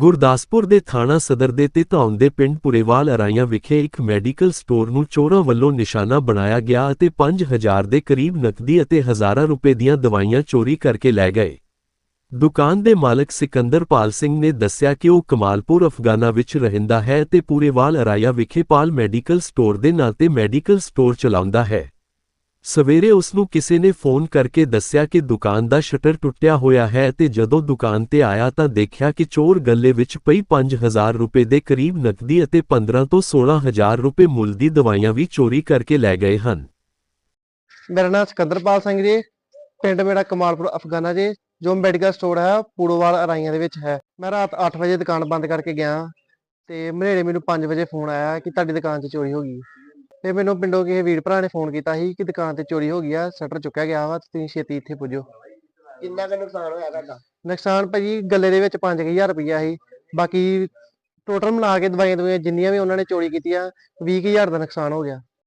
ਗੁਰਦਾਸਪੁਰ ਦੇ ਥਾਣਾ ਸਦਰ ਦੇ ਤਿਤੌਣ ਦੇ ਪਿੰਡ ਪੁਰੇਵਾਲ ਅਰਾਈਆਂ ਵਿਖੇ ਇੱਕ ਮੈਡੀਕਲ ਸਟੋਰ ਨੂੰ ਚੋਰਾਂ ਵੱਲੋਂ ਨਿਸ਼ਾਨਾ ਬਣਾਇਆ ਗਿਆ ਅਤੇ 5000 ਦੇ ਕਰੀਬ ਨਕਦੀ ਅਤੇ ਹਜ਼ਾਰਾਂ ਰੁਪਏ ਦੀਆਂ ਦਵਾਈਆਂ ਚੋਰੀ ਕਰਕੇ ਲੈ ਗਏ। ਦੁਕਾਨ ਦੇ ਮਾਲਕ ਸਿਕੰਦਰਪਾਲ ਸਿੰਘ ਨੇ ਦੱਸਿਆ ਕਿ ਉਹ ਕਮਾਲਪੁਰ, ਅਫਗਾਨਾ ਵਿੱਚ ਰਹਿੰਦਾ ਹੈ ਅਤੇ ਪੂਰੇਵਾਲ ਅਰਾਇਆ ਵਿਖੇ ਪਾਲ ਮੈਡੀਕਲ ਸਟੋਰ ਦੇ ਨਾਂ ਤੇ ਮੈਡੀਕਲ ਸਟੋਰ ਚਲਾਉਂਦਾ ਹੈ। ਸਵੇਰੇ ਉਸ ਨੂੰ ਕਿਸੇ ਨੇ ਫੋਨ ਕਰਕੇ ਦੱਸਿਆ ਕਿ ਦੁਕਾਨ ਦਾ ਸ਼ਟਰ ਟੁੱਟਿਆ ਹੋਇਆ ਹੈ ਤੇ ਜਦੋਂ ਦੁਕਾਨ ਤੇ ਆਇਆ ਤਾਂ ਦੇਖਿਆ ਕਿ ਚੋਰ ਗੱਲੇ ਵਿੱਚ ਪਈ 5000 ਰੁਪਏ ਦੇ ਕਰੀਬ ਨਕਦੀ ਅਤੇ 15 ਤੋਂ 16000 ਰੁਪਏ ਮੁੱਲ ਦੀ ਦਵਾਈਆਂ ਵੀ ਚੋਰੀ ਕਰਕੇ ਲੈ ਗਏ ਹਨ। ਮੇਰਾ ਨਾਮ ਸਿਕੰਦਰਪਾਲ ਸਿੰਘ ਜੀ, ਪਿੰਡ ਮੇਰਾ ਕਮਾਲਪੁਰ, ਅਫਗਾਨਾ ਜੀ, ਜੋ ਮੈਡੀਕਲ ਸਟੋਰ ਹੈ, ਪੂੜੋਵਾਲ ਅਰਾਈਆਂ ਦੇ ਵਿੱਚ ਹੈ। ਮੈਂ ਰਾਤ 8 ਵਜੇ ਦੁਕਾਨ ਬੰਦ ਕਰਕੇ ਗਿਆ ਤੇ ਮਨੇਰੇ ਮੈਨੂੰ 5 ਵਜੇ ਫੋਨ ਆਇਆ ਕਿ ਤੁਹਾਡੀ ਦੁਕਾਨ 'ਚ ਚੋਰੀ ਹੋ ਗਈ। ਤੇ ਮੈਨੂੰ ਪਿੰਡੋਂ ਕਿਸੇ ਵੀਰ ਭਰਾ ਨੇ ਫੋਨ ਕੀਤਾ ਸੀ ਕਿ ਦੁਕਾਨ ਤੇ ਚੋਰੀ ਹੋ ਗਈ ਆ ਸ਼ਟਰ ਚੁੱਕਿਆ ਗਿਆ ਵਾ ਤੁਸੀਂ ਛੇਤੀ ਇੱਥੇ ਪੁੱਜੋ। ਕਿੰਨਾ ਕੁ ਨੁਕਸਾਨ ਹੋਇਆ ਤੁਹਾਡਾ? ਨੁਕਸਾਨ ਭਾਜੀ ਗੱਲੇ ਦੇ ਵਿੱਚ 5000 ਰੁਪਈਆ ਸੀ। ਬਾਕੀ ਟੋਟਲ ਮਿਲਾ ਕੇ ਦਵਾਈਆਂ ਦਵਾਈਆਂ ਜਿੰਨੀਆਂ ਵੀ ਉਹਨਾਂ ਨੇ ਚੋਰੀ ਕੀਤੀਆਂ 20000 ਦਾ ਨੁਕਸਾਨ ਹੋ ਗਿਆ।